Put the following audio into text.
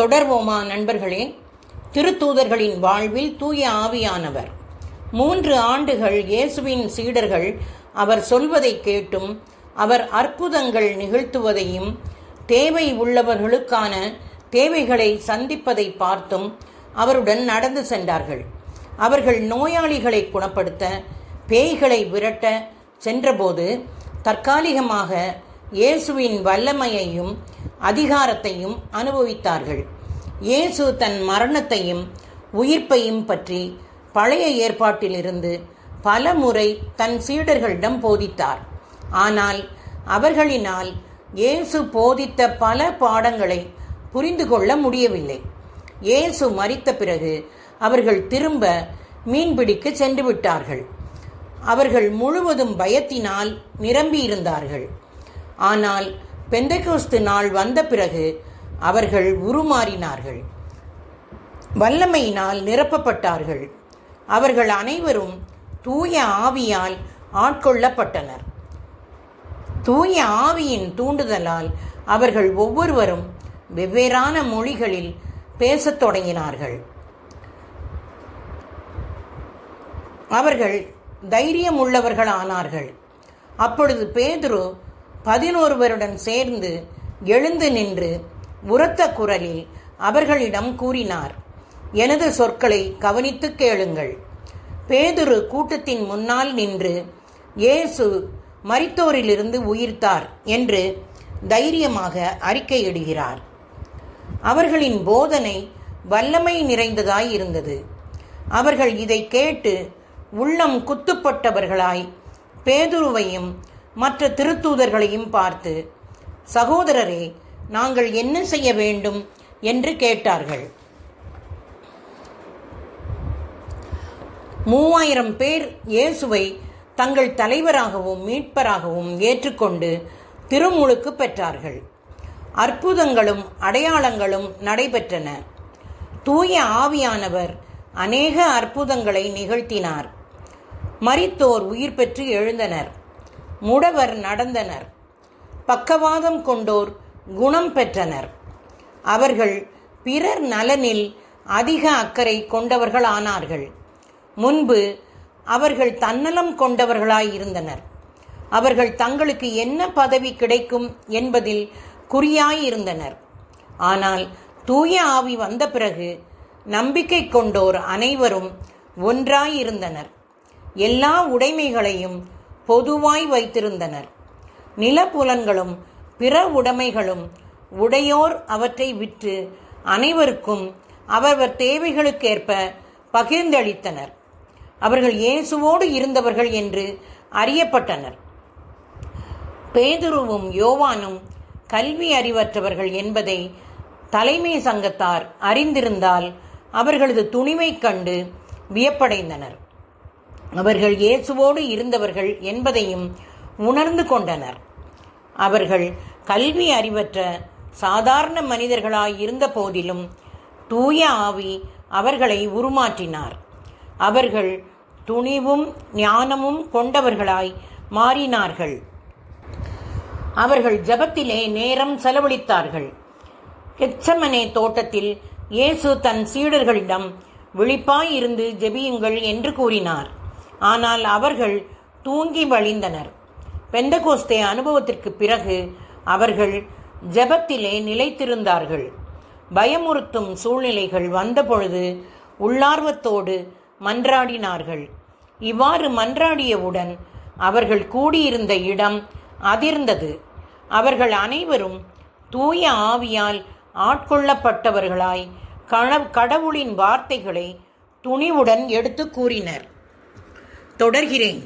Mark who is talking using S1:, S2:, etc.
S1: தொடர்வோமா நண்பர்களே? திருத்தூதர்களின் வாழ்வில் தூய ஆவியானவர். மூன்று ஆண்டுகள் இயேசுவின் சீடர்கள் அவர் சொல்வதை கேட்டும் அவர் அற்புதங்கள் நிகழ்த்துவதையும் தேவை உள்ளவர்களுக்கான தேவைகளை சந்திப்பதை பார்த்தும் அவருடன் நடந்து சென்றார்கள். அவர்கள் நோயாளிகளை குணப்படுத்த பேய்களை விரட்ட சென்றபோது தற்காலிகமாக இயேசுவின் வல்லமையையும் அதிகாரத்தையும் அனுபவித்தார்கள். இயேசு தன் மரணத்தையும் உயிர்ப்பையும் பற்றி பழைய ஏற்பாட்டிலிருந்து பல முறை தன் சீடர்களிடம் போதித்தார். ஆனால் அவர்களினால் இயேசு போதித்த பல பாடங்களை புரிந்து கொள்ள முடியவில்லை. இயேசு மறித்த பிறகு அவர்கள் திரும்ப மீன்பிடிக்க சென்று விட்டார்கள். அவர்கள் முழுவதும் பயத்தினால் நிரம்பியிருந்தார்கள். ஆனால் பெந்தகோஸ்து நாள் வந்த பிறகு அவர்கள் உருமாறினார்கள். வல்லமையினால் நிரப்பப்பட்டார்கள். அவர்கள் அனைவரும் தூய ஆவியால் ஆட்கொள்ளப்பட்டனர். தூய ஆவியின் தூண்டுதலால் அவர்கள் ஒவ்வொருவரும் வெவ்வேறான மொழிகளில் பேசத் தொடங்கினார்கள். அவர்கள் தைரியம் உள்ளவர்களானார்கள் அப்பொழுது பேதுரு பதினொருவருடன் சேர்ந்து எழுந்து நின்று உரத்த குரலில் அவர்களிடம் கூறினார் எனது சொற்களை கவனித்து கேளுங்கள். பேதுரு கூட்டத்தின் முன்னால் நின்று இயேசு மரித்தோரிலிருந்து உயிர்த்தார் என்று தைரியமாக அறிக்கையிடுகிறார். அவர்களின் போதனை வல்லமை நிறைந்ததாய் இருந்தது. அவர்கள் இதை கேட்டு உள்ளம் குத்துப்பட்டவர்களாய் பேதுருவையும் மற்ற திருத்தூதர்களையும் பார்த்து சகோதரரே நாங்கள் என்ன செய்ய வேண்டும்? என்று கேட்டார்கள். மூவாயிரம் பேர் இயேசுவை தங்கள் தலைவராகவும் மீட்பராகவும் ஏற்றுக்கொண்டு திருமுழுக்கு பெற்றார்கள். அற்புதங்களும் அடையாளங்களும் நடைபெற்றன. தூய ஆவியானவர் அநேக அற்புதங்களை நிகழ்த்தினார். மரித்தோர் உயிர் பெற்று எழுந்தனர். முடவர் நடந்தனர். பக்கவாதம் கொண்டோர் குணம் பெற்றனர். அவர்கள் பிறர் நலனில் அதிக அக்கறை கொண்டவர்கள் ஆனார்கள் முன்பு அவர்கள் தன்னலம் கொண்டவர்களாய் இருந்தனர். அவர்கள் தங்களுக்கு என்ன பதவி கிடைக்கும் என்பதில் குறியாயிருந்தனர் ஆனால் தூய ஆவி வந்த பிறகு நம்பிக்கை கொண்டோர் அனைவரும் ஒன்றாயிருந்தனர் எல்லா உடைமைகளையும் பொதுவாய் வைத்திருந்தனர். நிலப்புலன்களும் பிற உடைமைகளும் உடையோர் அவற்றை விற்று அனைவருக்கும் அவரவர் தேவைகளுக்கேற்ப பகிர்ந்தளித்தனர். அவர்கள் இயேசுவோடு இருந்தவர்கள் என்று அறியப்பட்டனர். பேதுருவும் யோவானும் கல்வி அறிவற்றவர்கள் என்பதை தலைமை சங்கத்தார் அறிந்திருந்தால் அவர்களது துணிமை கண்டு வியப்படைந்தனர். அவர்கள் இயேசுவோடு இருந்தவர்கள் என்பதையும் உணர்ந்து கொண்டனர். அவர்கள் கல்வி அறிவற்ற சாதாரண மனிதர்களாய் இருந்த போதிலும் தூய ஆவி அவர்களை உருமாற்றினார். அவர்கள் துணிவும் ஞானமும் கொண்டவர்களாய் மாறினார்கள். அவர்கள் ஜபத்திலே நேரம் செலவழித்தார்கள். கெச்சமனே தோட்டத்தில் இயேசு தன் சீடர்களிடம் விழிப்பாய் இருந்து ஜெபியுங்கள் என்று கூறினார். ஆனால் அவர்கள் தூங்கி வழிந்தனர். பெந்தகோஸ்தே அனுபவத்திற்கு பிறகு அவர்கள் ஜெபத்திலே நிலைத்திருந்தார்கள். பயமுறுத்தும் சூழ்நிலைகள் வந்தபொழுது உள்ளார்வத்தோடு மன்றாடினார்கள். இவ்வாறு மன்றாடியவுடன் அவர்கள் கூடியிருந்த இடம் அதிர்ந்தது. அவர்கள் அனைவரும் தூய ஆவியால் ஆட்கொள்ளப்பட்டவர்களாய் கடவுளின் வார்த்தைகளை துணிவுடன் எடுத்து கூறினர். தொடர்கிறேன்.